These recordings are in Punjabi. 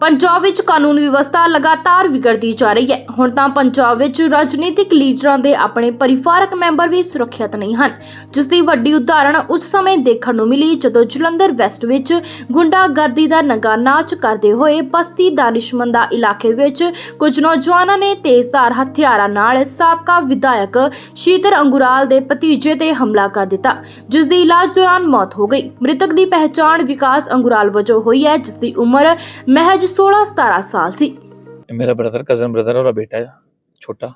ਪੰਜਾਬ ਵਿੱਚ ਕਾਨੂੰਨ ਵਿਵਸਥਾ ਲਗਾਤਾਰ ਵਿਗੜਦੀ ਜਾ ਰਹੀ ਹੈ। ਹੁਣ ਤਾਂ ਪੰਜਾਬ ਵਿੱਚ ਰਾਜਨੀਤਿਕ ਲੀਡਰਾਂ ਦੇ ਆਪਣੇ ਪਰਿਵਾਰਕ ਮੈਂਬਰ ਵੀ ਸੁਰੱਖਿਅਤ ਨਹੀਂ ਹਨ। ਜਿਸ ਦੀ ਵੱਡੀ ਉਦਾਹਰਣ ਉਸ ਸਮੇਂ ਦੇਖਣ ਨੂੰ ਮਿਲੀ ਜਦੋਂ ਜਲੰਧਰ ਵੈਸਟ ਵਿੱਚ ਗੁੰਡਾਗਰਦੀ ਦਾ ਨੰਗਾ ਨਾਚ ਕਰਦੇ ਹੋਏ ਬਸਤੀ ਦਾਨਿਸ਼ਮੰਦਾ ਇਲਾਕੇ ਵਿੱਚ ਕੁਝ ਨੌਜਵਾਨਾਂ ਨੇ ਤੇਜ਼ਧਾਰ ਹਥਿਆਰਾਂ ਨਾਲ ਸਾਬਕਾ ਵਿਧਾਇਕ ਸ਼ੀਤਰ ਅੰਗੁਰਾਲ ਦੇ ਭਤੀਜੇ ਤੇ ਹਮਲਾ ਕਰ ਦਿੱਤਾ, ਜਿਸ ਦੀ ਇਲਾਜ ਦੌਰਾਨ ਮੌਤ ਹੋ ਗਈ। ਮ੍ਰਿਤਕ ਦੀ ਪਹਿਚਾਣ ਵਿਕਾਸ ਅੰਗੁਰਾਲ ਵਜੋਂ ਹੋਈ ਹੈ, ਜਿਸ ਦੀ ਉਮਰ ਮਹਿਜ 16 17 ਸਾਲ ਸੀ। ਮੇਰਾ ਬ੍ਰਦਰ ਕਜ਼ਨ ਬ੍ਰਦਰ ਉਹਦਾ ਬੇਟਾ ਹੈ ਛੋਟਾ।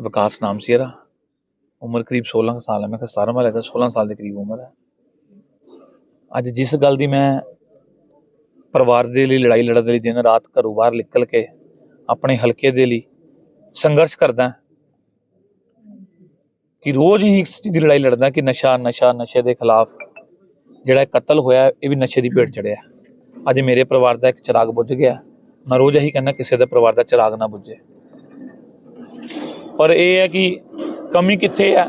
ਵਿਕਾਸ ਨਾਮ ਸੀ ਇਹਦਾ। ਉਮਰ ਕਰੀਬ 16 ਸਾਲ ਹੈ ਮੈਂ ਕਿਹਾ 17 ਵਾਲਾ ਦਾ 16 ਸਾਲ ਦੇ ਕਰੀਬ ਉਮਰ ਹੈ ਅੱਜ ਜਿਸ ਗੱਲ ਦੀ ਮੈਂ ਪਰਿਵਾਰ ਦੇ ਲਈ, ਲੜਾਈ ਲੜਨ ਦੇ ਲਈ ਦਿਨ ਰਾਤ ਘਰੋਂ ਬਾਹਰ ਨਿਕਲ ਕੇ ਆਪਣੇ ਹਲਕੇ ਦੇ ਲਈ ਸੰਘਰਸ਼ ਕਰਦਾ ਕਿ ਰੋਜ਼ ਹੀ ਇਸ ਚੀਜ਼ ਦੀ ਲੜਾਈ ਲੜਦਾ ਕਿ ਨਸ਼ਾ ਨਸ਼ਾ, ਨਸ਼ੇ ਦੇ ਖਿਲਾਫ ਜਿਹੜਾ ਕਤਲ ਹੋਇਆ, ਇਹ ਵੀ ਨਸ਼ੇ ਦੀ ਭੇਟ ਚੜਿਆ। ਅੱਜ ਮੇਰੇ ਪਰਿਵਾਰ ਦਾ ਇੱਕ ਚਿਰਾਗ ਬੁੱਝ ਗਿਆ। ਮੈਂ ਰੋਜ਼ ਇਹੀ ਕਹਿੰਦਾ ਕਿਸੇ ਦੇ ਪਰਿਵਾਰ ਦਾ ਚਿਰਾਗ ਨਾ ਬੁੱਝੇ। ਪਰ ਇਹ ਹੈ ਕਿ ਕਮੀ ਕਿੱਥੇ ਹੈ?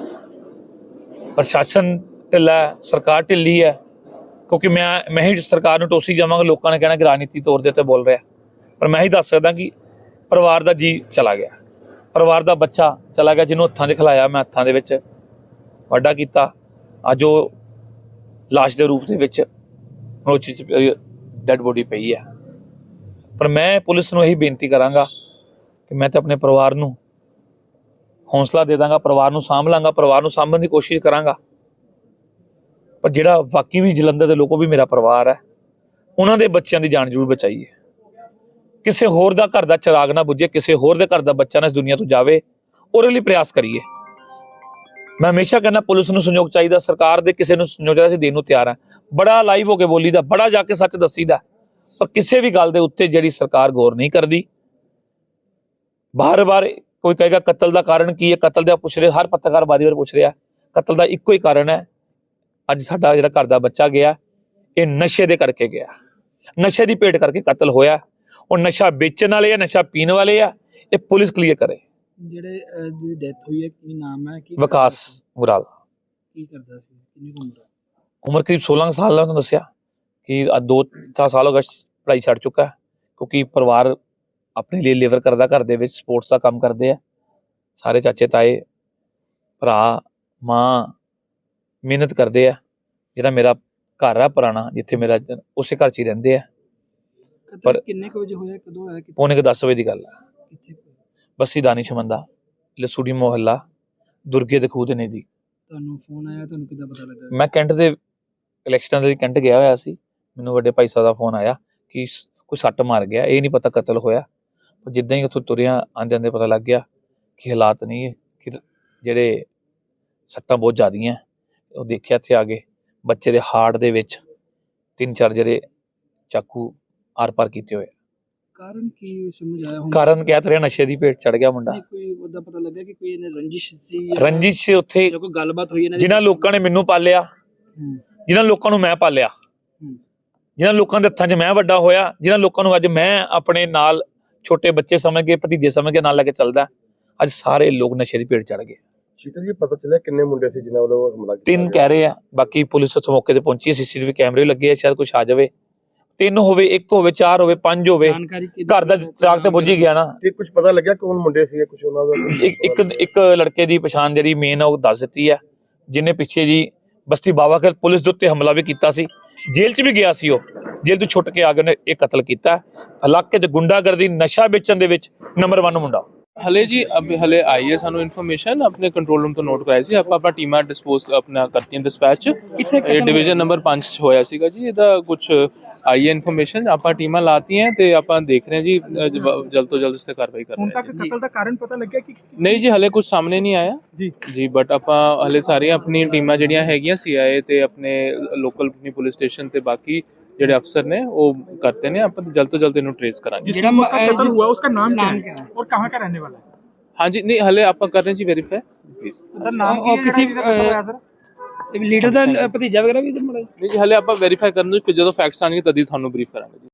ਪ੍ਰਸ਼ਾਸਨ ਢਿੱਲਾ ਸਰਕਾਰ ਢਿੱਲੀ ਹੈ। ਕਿਉਂਕਿ ਮੈਂ ਮੈਂ ਹੀ ਸਰਕਾਰ ਨੂੰ ਟੋਸੀ ਜਾਵਾਂਗਾ, ਲੋਕਾਂ ਨੇ ਕਹਿਣਾ ਕਿ ਰਾਜਨੀਤੀ ਤੌਰ ਦੇ ਉੱਤੇ ਬੋਲ ਰਿਹਾ। ਪਰ ਮੈਂ ਹੀ ਦੱਸ ਸਕਦਾ ਕਿ ਪਰਿਵਾਰ ਦਾ ਜੀ ਚਲਾ ਗਿਆ। ਪਰਿਵਾਰ ਦਾ ਬੱਚਾ ਚਲਾ ਗਿਆ, ਜਿਹਨੂੰ ਹੱਥਾਂ 'ਚ ਖਿਲਾਇਆ ਮੈਂ, ਹੱਥਾਂ ਦੇ ਵਿੱਚ ਵੱਡਾ ਕੀਤਾ। ਅੱਜ ਉਹ ਲਾਸ਼ ਦੇ ਰੂਪ ਦੇ ਵਿੱਚ ਮਨੋਚੀ ਚ ਡੈੱਡ ਬੋਡੀ ਪਈ ਹੈ ਪਰ ਮੈਂ ਪੁਲਿਸ ਨੂੰ ਇਹੀ ਬੇਨਤੀ ਕਰਾਂਗਾ ਕਿ ਮੈਂ ਤਾਂ ਆਪਣੇ ਪਰਿਵਾਰ ਨੂੰ ਹੌਸਲਾ ਦੇ ਦਾਂਗਾ, ਪਰਿਵਾਰ ਨੂੰ ਸਾਂਭ ਲਾਂਗਾ, ਪਰਿਵਾਰ ਨੂੰ ਸਾਂਭਣ ਦੀ ਕੋਸ਼ਿਸ਼ ਕਰਾਂਗਾ। ਪਰ ਜਿਹੜਾ ਵਾਕਈ ਵੀ ਜਲੰਧਰ ਦੇ ਲੋਕੋ ਵੀ ਮੇਰਾ ਪਰਿਵਾਰ ਹੈ, ਉਹਨਾਂ ਦੇ ਬੱਚਿਆਂ ਦੀ ਜਾਨ ਜ਼ਰੂਰ ਬਚਾਈਏ। ਕਿਸੇ ਹੋਰ ਦਾ ਘਰ ਦਾ ਚਿਰਾਗ ਨਾ ਬੁੱਝੇ, ਕਿਸੇ ਹੋਰ ਦੇ ਘਰ ਦਾ ਬੱਚਾ ਨਾ ਇਸ ਦੁਨੀਆ ਤੋਂ ਜਾਵੇ, ਉਹਦੇ ਲਈ ਪ੍ਰਯਾਸ ਕਰੀਏ। ਮੈਂ ਹਮੇਸ਼ਾ ਕਹਿੰਦਾ ਪੁਲਿਸ ਨੂੰ ਸਹਿਯੋਗ ਚਾਹੀਦਾ, ਸਰਕਾਰ ਦੇ ਕਿਸੇ ਨੂੰ ਸਹਿਯੋਗ ਚਾਹੀਦਾ, ਅਸੀਂ ਦੇਣ ਨੂੰ ਤਿਆਰ ਹਾਂ। ਬੜਾ ਲਾਈਵ ਹੋ ਕੇ ਬੋਲੀਦਾ, ਬੜਾ ਜਾ ਕੇ ਸੱਚ ਦੱਸੀਦਾ। ਪਰ ਕਿਸੇ ਵੀ ਗੱਲ ਦੇ ਉੱਤੇ ਜਿਹੜੀ ਸਰਕਾਰ ਗੌਰ ਨਹੀਂ ਕਰਦੀ, ਬਾਰ-ਬਾਰ ਕੋਈ ਕਹੇਗਾ, ਕਤਲ ਦਾ ਕਾਰਨ ਕੀ ਹੈ? ਕਤਲ ਦਾ ਪੁੱਛ ਰਿਹਾ, ਹਰ ਪੱਤਰਕਾਰ ਬਾਰੀ ਵਾਰ ਪੁੱਛ ਰਿਹਾ, ਕਤਲ ਦਾ ਇੱਕੋ ਹੀ ਕਾਰਨ ਹੈ, ਅੱਜ ਸਾਡਾ ਜਿਹੜਾ ਘਰ ਦਾ ਬੱਚਾ ਗਿਆ, ਇਹ ਨਸ਼ੇ ਦੇ ਕਰਕੇ ਗਿਆ। ਨਸ਼ੇ ਦੀ ਭੇਟ ਕਰਕੇ ਕਤਲ ਹੋਇਆ। ਉਹ ਨਸ਼ਾ ਵੇਚਣ ਵਾਲੇ ਆ, ਨਸ਼ਾ ਪੀਣ ਵਾਲੇ ਆ, ਇਹ ਪੁਲਿਸ ਕਲੀਅਰ ਕਰੇ। ਜਿਹੜੇ ਅਹ, ਦੀ ਡੈਥ ਹੋਈ ਹੈ ਕੀ ਨਾਮ ਹੈ ਕੀ ਵਿਕਾਸ ਮੁਰਾਲ। ਕੀ ਕਰਦਾ ਸੀ? ਕਿੰਨੀ ਕੁ ਉਮਰ ਹੈ? ਉਮਰ ਕਰੀਬ 16 ਕੁ ਸਾਲ ਦਾ ਉਹਨੂੰ ਦੱਸਿਆ ਕਿ ਆ ਦੋ ਤਾਂ ਸਾਲ ਹੋ ਗਏ ਪੜ੍ਹਾਈ ਛੱਡ ਚੁੱਕਾ ਹੈ ਕਿਉਂਕਿ ਪਰਿਵਾਰ ਆਪਣੇ ਲਈ ਲੇਬਰ ਕਰਦਾ ਘਰ ਦੇ ਵਿੱਚ ਸਪੋਰਟਸ ਦਾ ਕੰਮ ਕਰਦੇ ਆ। ਸਾਰੇ ਚਾਚੇ ਤਾਏ ਭਰਾ ਮਾਂ ਮਿਹਨਤ ਕਰਦੇ ਆ। ਜਿਹੜਾ ਮੇਰਾ ਘਰ ਆ ਪੁਰਾਣਾ ਜਿੱਥੇ ਮੇਰਾ ਉਸੇ ਘਰ 'ਚ ਹੀ ਰਹਿੰਦੇ ਆ। ਕਤਲ ਪਰ- ਕਿੰਨੇ ਕੁ ਵਜੇ ਹੋਇਆ ਕਦੋਂ ਹੋਇਆ ਕਿੱਥੇ? ਪੌਣੇ ਕੁ 10 ਵਜੇ ਦੀ ਗੱਲ ਆ। ਕਿੱਥੇ ਹੋਇਆ? ਬੱਸੀ ਦਾਨਿਸ਼ਮੰਦਾ ਲਸੂੜੀ ਮੁਹੱਲਾ ਦੁਰਗੇ ਦੇ ਖੂਹ ਦੇ ਨਜ਼ਦੀਕ। ਤੁਹਾਨੂੰ ਫੋਨ ਆਇਆ ਤੁਹਾਨੂੰ ਕਿੱਦਾਂ ਪਤਾ ਲੱਗਾ? ਮੈਂ ਕੈਂਟ ਦੇ ਇਲੈਕਸ਼ਨਾਂ ਦੇ ਕੈਂਟ ਗਿਆ ਹੋਇਆ ਸੀ ਮੈਨੂੰ ਵੱਡੇ ਭਾਈ ਸਾਹਿਬ ਦਾ ਫੋਨ ਆਇਆ ਕਿ ਕੋਈ ਸੱਟ ਮਾਰ ਗਿਆ ਇਹ ਨਹੀਂ ਪਤਾ ਕਤਲ ਹੋਇਆ। ਪਰ ਜਿੱਦਾਂ ਹੀ ਉੱਥੋਂ ਤੁਰਿਆ ਆਂਦੇ ਆਂਦੇ ਪਤਾ ਲੱਗ ਗਿਆ ਕਿ ਹਾਲਾਤ ਨਹੀਂ ਹੈ ਕਿ ਜਿਹੜੇ ਸੱਟਾਂ ਬਹੁਤ ਜ਼ਿਆਦੀਆਂ ਉਹ ਦੇਖਿਆ ਇੱਥੇ ਆ ਕੇ ਬੱਚੇ ਦੇ ਹਾਰਟ ਦੇ ਵਿੱਚ ਤਿੰਨ ਚਾਰ ਜਿਹੜੇ ਚਾਕੂ ਆਰ ਪਾਰ ਕੀਤੇ ਹੋਏ ਕਾਰਨ ਕੀ ਸਮਝ ਆਇਆ ਹੁਣ? ਕਾਰਨ ਕਹਿ ਰਿਹਾ ਨਸ਼ੇ ਦੀ ਭੇਟ ਚੜ ਗਿਆ ਮੁੰਡਾ? ਕੋਈ ਉਹਦਾ ਪਤਾ ਲੱਗਾ ਕਿ ਕੋਈ ਇਹਨੇ ਰੰਜਿਸ਼ ਸੀ ਰੰਜਿਸ਼ ਉੱਥੇ। ਜਾਂ ਕੋਈ ਗੱਲਬਾਤ ਹੋਈ ਇਹਨਾਂ ਦੀ? ਜਿਨ੍ਹਾਂ ਲੋਕਾਂ ਨੇ ਮੈਨੂੰ ਪਾਲਿਆ ਜਿਨ੍ਹਾਂ ਲੋਕਾਂ ਨੂੰ ਮੈਂ ਪਾਲਿਆ। ਜਿਨ੍ਹਾਂ ਲੋਕਾਂ ਦੇ ਹੱਥਾਂ 'ਚ ਮੈਂ ਵੱਡਾ ਹੋਇਆ ਜਿਨ੍ਹਾਂ ਲੋਕਾਂ ਨੂੰ ਅੱਜ ਮੈਂ ਆਪਣੇ ਨਾਲ ਛੋਟੇ ਬੱਚੇ ਸਮਝ ਕੇ ਭਤੀਜੇ ਸਮਝ ਕੇ ਨਾਲ ਲੈ ਕੇ ਚੱਲਦਾ ਅੱਜ ਸਾਰੇ ਲੋਕ ਨਸ਼ੇ ਦੀ ਭੇਟ ਚੜ ਗਏ। ਸ਼ੀਤਲ ਜੀ ਪਤਾ ਚੱਲਿਆ ਕਿੰਨੇ ਮੁੰਡੇ ਸੀ ਜਿਨ੍ਹਾਂ ਵੱਲੋਂ ਹਮਲਾ ਕੀਤਾ ਤਿੰਨ? ਕਹਿ ਰਹੇ ਆ ਬਾਕੀ ਪੁਲਿਸ ਉਸ ਮੌਕੇ ਤੇ ਪਹੁੰਚੀ ਸੀਸੀਟੀਵੀ ਕੈਮਰੇ ਲੱਗੇ ਆ ਸ਼ਾਇਦ ਕੁਝ ਆ ਜਾਵੇ। ਤਿੰਨ ਹੋਵੇ ਇੱਕ ਹੋਵੇ ਚਾਰ ਹੋਵੇ ਪੰਜ ਹੋਵੇ ਘਰ ਦਾ ਚਰਾਗ ਤੇ ਬੁੱਝ ਹੀ ਗਿਆ ਨਾ। ਤੇ ਕੁਝ ਪਤਾ ਲੱਗਿਆ ਕੌਣ ਮੁੰਡੇ ਸੀ ਕੁਝ ਉਹਨਾਂ ਦਾ? ਇੱਕ ਇੱਕ ਇੱਕ ਲੜਕੇ ਦੀ ਪਛਾਣ ਜਿਹੜੀ ਮੇਨ ਆ ਉਹ ਦੱਸ ਦਿੱਤੀ ਹੈ ਜਿਨੇ ਪਿੱਛੇ ਜੀ ਬਸਤੀ ਬਾਵਾਖਰ ਪੁਲਿਸ ਦੇ ਉੱਤੇ ਹਮਲਾ ਵੀ ਕੀਤਾ ਸੀ। ਜੇਲ੍ਹ 'ਚ ਵੀ ਗਿਆ ਸੀ ਉਹ। ਜੇਲ੍ਹ ਤੋਂ ਛੁੱਟ ਕੇ ਆ ਕੇ ਉਹਨੇ ਇਹ ਕਤਲ ਕੀਤਾ। ਇਲਾਕੇ 'ਚ ਗੁੰਡਾਗਰਦੀ ਨਸ਼ਾ ਵੇਚਣ ਦੇ ਵਿੱਚ ਨੰਬਰ 1 ਮੁੰਡਾ। ਹਲੇ ਜੀ ਅਬ ਹਲੇ ਆਈ ਹੈ ਸਾਨੂੰ ਇਨਫੋਰਮੇਸ਼ਨ ਆਪਣੇ ਕੰਟਰੋਲ ਰੂਮ ਤੋਂ ਨੋਟ ਕਰਾਈ ਸੀ। ਆਪਾਂ ਆਪਣਾ ਟੀਮਾਂ ਡਿਸਪੋਜ਼ ਆਪਣਾ ਕਰਤੀਆਂ ਡਿਸਪੈਚ ਇਹ ਡਿਵੀਜ਼ਨ ਨੰਬਰ 5 ਚ ਹੋਇਆ ਸੀਗਾ ਜੀ। ਇਹਦਾ ਕੁਝ ਆਈ ਹੈ ਇਨਫੋਰਮੇਸ਼ਨ ਆਪਾਂ ਟੀਮਾਂ ਲਾਤੀ ਹੈ ਤੇ ਆਪਾਂ ਦੇਖ ਰਹੇ ਜੀ ਜਲਦ ਤੋਂ ਜਲਦ ਇਸ ਤੇ ਕਾਰਵਾਈ ਕਰ ਰਹੇ ਹਾਂ ਹੁਣ ਤੱਕ ਕਤਲ ਦਾ ਕਾਰਨ ਪਤਾ ਲੱਗਿਆ ਕਿ ਨਹੀਂ ਜੀ ਹਲੇ ਕੁਝ ਸਾਹਮਣੇ ਨਹੀਂ ਆਇਆ। ਜੀ। ਜੀ ਬਟ ਆਪਾਂ ਹਲੇ ਸਾਰੀਆਂ ਆਪਣੀ ਟੀਮਾਂ ਜਿਹੜੀਆਂ ਹੈਗੀਆਂ ਸੀਆਈਏ ਤੇ ਆਪਣੇ ਲੋਕਲ ਪੁਲਿਸ ਸਟੇਸ਼ਨ ਤੇ ਬਾਕੀ ਜਿਹੜੇ ਅਫਸਰ ਨੇ ਉਹ ਕਰਤੇ ਨੇ। ਆਪਾਂ ਜਲਦ ਤੋਂ ਜਲਦ ਇਹਨੂੰ ਟ੍ਰੇਸ ਕਰਾਂਗੇ। ਜਿਹੜਾ ਕਤਲ ਹੋਇਆ ਉਸका ਨਾਮ ਕਿਆ ਹੈ? ਔਰ ਕਹਾਂ ਕਾ ਰਹਿਣੇ ਵਾਲਾ ਹੈ? ਹਾਂਜੀ ਨਹੀਂ ਹਲੇ ਆਪਾਂ ਕਰ ਜੀ ਵੈਰੀਫਾਈ ਪਲੀਜ਼ ਸਰ ਨਾਮ ਕੀ ਹੈ ਕਿਸੇ ਲੀਡਰ ਦਾ ਭਤੀਜਾ ਵਗੈਰਾ ਵੀ ਤੇ ਮੜਾ ਜੀ ਹਲੇ ਆਪਾਂ ਵੈਰੀਫਾਈ ਕਰਨ ਨੂੰ ਫਿਰ ਜਦੋਂ ਫੈਕਟਸ ਆਣਗੇ ਤਦ ਹੀ ਤੁਹਾਨੂੰ ਬਰੀਫ ਕਰਾਂਗੇ ਜੀ।